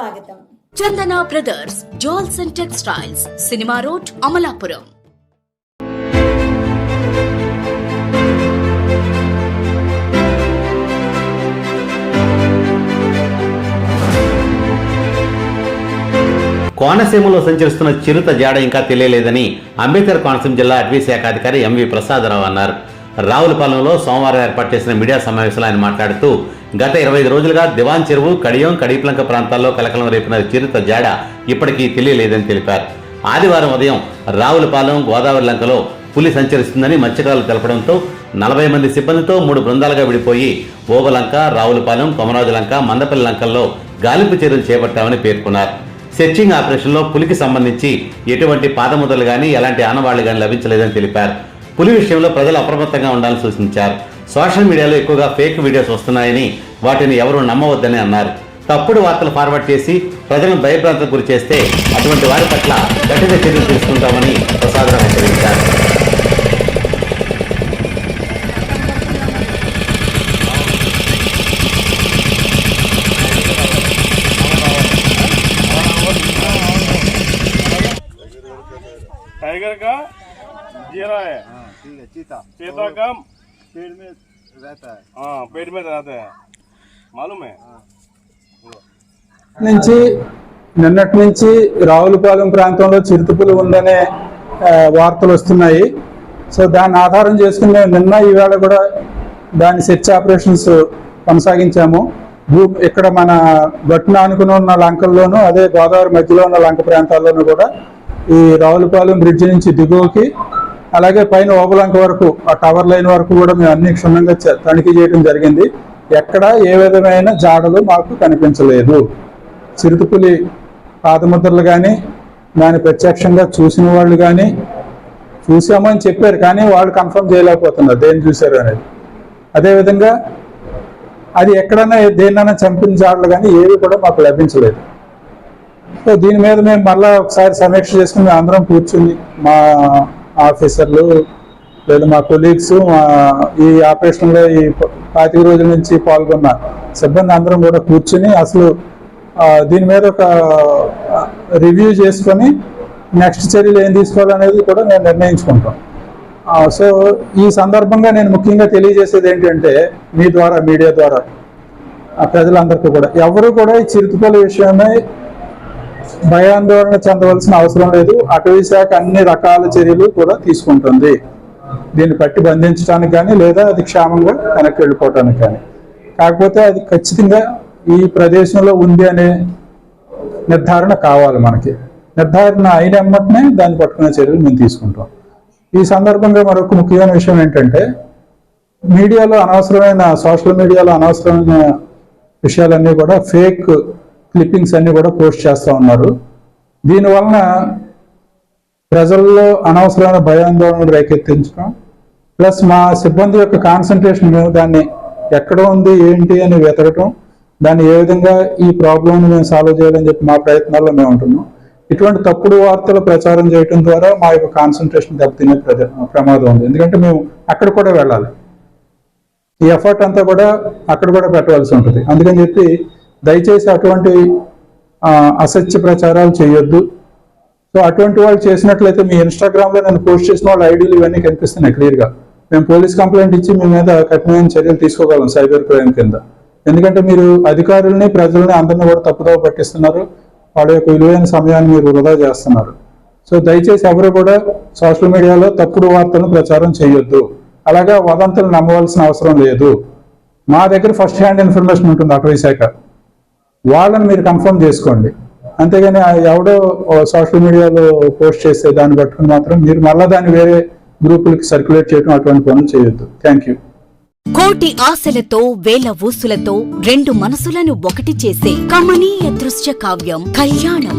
స్వాగతం. Chandana brothers jewels and textiles cinema road Amalapuram. కోనసీమలో సంచరిస్తున్న చిరుత జాడ ఇంకా తెలియలేదని అంబేద్కర్ కోనసీమ జిల్లా అటవీ శాఖ అధికారి ఎంవి ప్రసాదరావు అన్నారు. రావులపాలెంలో సోమవారం ఏర్పాటు చేసిన మీడియా సమావేశంలో ఆయన మాట్లాడుతూ గత ఇరవై ఐదు రోజులుగా దివాన్ చెరువు కడియం కడిప్లంక ప్రాంతాల్లో కలకలం రేపిన చిరుత జాడ ఇప్పటికీ తెలియలేదని తెలిపారు. ఆదివారం ఉదయం రావులపాలెం గోదావరి లంకలో పులి సంచరిస్తుందని మత్స్యకారులు తెలపడంతో నలభై మంది సిబ్బందితో మూడు బృందాలుగా విడిపోయి ఓవలంక రావులపాలెం కొమరాజు లంక మందపల్లి లంకల్లో గాలింపు చర్యలు చేపట్టామని పేర్కొన్నారు. సెర్చింగ్ ఆపరేషన్లో పులికి సంబంధించి ఎటువంటి పాదముద్రలు కానీ ఎలాంటి ఆనవాళ్ళు కానీ లభించలేదని తెలిపారు. పులి విషయంలో ప్రజలు అప్రమత్తంగా ఉండాలని సూచించారు. సోషల్ మీడియాలో ఎక్కువగా ఫేక్ వీడియోస్ వస్తున్నాయని వాటిని ఎవరూ నమ్మవద్దని అన్నారు తప్పుడు వార్తలు ఫార్వర్డ్ చేసి ప్రజలను భయభ్రాంతకు గురి చేస్తే అటువంటి వారి పట్ల కఠిన చర్యలు తీసుకుంటామని ప్రసాదరావు హెచ్చరించారు टाइगर का जीरा है हाँ ठीक है चीता चीता का पेड़ में रहता है हाँ पेट में रहते हैं मालूम है నుంచి నిన్నటి నుంచి రావులపాలెం ప్రాంతంలో చిరుతపులు ఉందనే ఆ, వార్తలు వస్తున్నాయి సో దాన్ని ఆధారం చేసుకుని మేము నిన్న ఈవేళ కూడా దాని సెర్చ్ ఆపరేషన్స్ కొనసాగించాము భూ ఇక్కడ మన గట్టున ఆనుకుని ఉన్న లంకల్లోనూ అదే గోదావరి మధ్యలో ఉన్న లంక ప్రాంతాల్లోనూ కూడా ఈ రావులపాలెం బ్రిడ్జ్ నుంచి దిగువకి అలాగే పైన ఓబలంక వరకు ఆ టవర్ లైన్ వరకు కూడా మేము అన్ని క్షుణ్ణంగా తనిఖీ చేయడం జరిగింది. ఎక్కడ ఏ విధమైన జాడలు మాకు కనిపించలేదు. చిరుతపులి పాదముద్రలు కానీ దాన్ని ప్రత్యక్షంగా చూసిన వాళ్ళు కానీ చూసామని చెప్పారు కానీ వాళ్ళు కన్ఫర్మ్ చేయలేకపోతున్నారు దేన్ని చూశారు అనేది. అదేవిధంగా అది ఎక్కడైనా దేన్నైనా చంపిన జాడలు కానీ ఏవి కూడా మాకు లభించలేదు. సో దీని మీద మేము మళ్ళీ ఒకసారి సమీక్ష చేసుకుని మేము అందరం కూర్చుని మా ఆఫీసర్లు లేదా మా కొలీగ్స్ మా ఈ ఆపరేషన్లో ఈ పాతిక రోజుల నుంచి పాల్గొన్న సిబ్బంది అందరం కూడా కూర్చుని అసలు దీని మీద ఒక రివ్యూ చేసుకొని నెక్స్ట్ చర్యలు ఏం తీసుకోవాలనేది కూడా నేను నిర్ణయించుకుంటాం. సో ఈ సందర్భంగా నేను ముఖ్యంగా తెలియజేసేది ఏంటంటే మీ ద్వారా మీడియా ద్వారా ప్రజలందరికీ కూడా. ఎవరు కూడా ఈ చిరుతపల్లి విషయమై భయాందోళన చెందవలసిన అవసరం లేదు. అటవీ శాఖ అన్ని రకాల చర్యలు కూడా తీసుకుంటుంది. దీన్ని పట్టి బంధించడానికి కానీ లేదా అది క్షేమంగా వెనక్కి వెళ్ళిపోవటానికి కానీ. కాకపోతే అది ఖచ్చితంగా ఈ ప్రదేశంలో ఉంది అనే నిర్ధారణ కావాలి మనకి. నిర్ధారణ అయిన ఎమ్మటనే దాన్ని పట్టుకునే చర్యలు మేము తీసుకుంటాం. ఈ సందర్భంగా మరొక ముఖ్యమైన విషయం ఏంటంటే మీడియాలో అనవసరమైన సోషల్ మీడియాలో అనవసరమైన విషయాలన్నీ కూడా ఫేక్ క్లిప్పింగ్స్ అన్ని కూడా పోస్ట్ చేస్తూ ఉన్నారు. దీనివలన ప్రజల్లో అనవసరమైన భయాందోళనలు రేకెత్తించడం ప్లస్ మా సిబ్బంది యొక్క కాన్సన్ట్రేషన్ మేము దాన్ని ఎక్కడ ఉంది ఏంటి అని వెతకటం దాన్ని ఏ విధంగా ఈ ప్రాబ్లంని మేము సాల్వ్ చేయాలని చెప్పి మా ప్రయత్నాల్లో మేము ఉంటున్నాం. ఇటువంటి తప్పుడు వార్తలు ప్రచారం చేయడం ద్వారా మా యొక్క కాన్సన్ట్రేషన్ దెబ్బతినే ప్రమాదం ఉంది. ఎందుకంటే మేము అక్కడ కూడా వెళ్ళాలి. ఈ ఎఫర్ట్ అంతా కూడా అక్కడ కూడా పెట్టవలసి ఉంటుంది. అందుకని చెప్పి దయచేసి అటువంటి అసత్య ప్రచారాలు చేయొద్దు. సో అటువంటి వాళ్ళు చేసినట్లయితే మీ ఇన్స్టాగ్రామ్లో నేను పోస్ట్ చేసిన వాళ్ళ ఐడీలు ఇవన్నీ కనిపిస్తున్నాయి క్లియర్గా. మేము పోలీస్ కంప్లైంట్ ఇచ్చి మీ మీద కఠినమైన చర్యలు తీసుకోగలం సైబర్ క్రైమ్ కింద. ఎందుకంటే మీరు అధికారుల్ని ప్రజల్ని అందరిని కూడా తప్పుదోవ పట్టిస్తున్నారు. వాళ్ళ యొక్క విలువైన సమయాన్ని మీరు వృధా చేస్తున్నారు. సో దయచేసి ఎవరు కూడా సోషల్ మీడియాలో తప్పుడు వార్తలను ప్రచారం చేయొద్దు. అలాగా వదంతులు నమ్మవలసిన అవసరం లేదు. మా దగ్గర ఫస్ట్ హ్యాండ్ ఇన్ఫర్మేషన్ ఉంటుంది అటవీ శాఖ. వాళ్ళని మీరు కన్ఫర్మ్ చేసుకోండి. అంతేగాని ఎవడో సోషల్ మీడియాలో పోస్ట్ చేస్తే దాన్ని పట్టుకుని మాత్రం మీరు మళ్ళీ దాన్ని వేరే గ్రూపులకి సర్క్యులేట్ చేయడం అటువంటి పనులు చేయొద్దు. థ్యాంక్ యూ కోటి ఆశలతో వేల ఊసులతో రెండు మనసులను ఒకటి చేసే కమనీయ దృశ్య కావ్యం కళ్యాణం.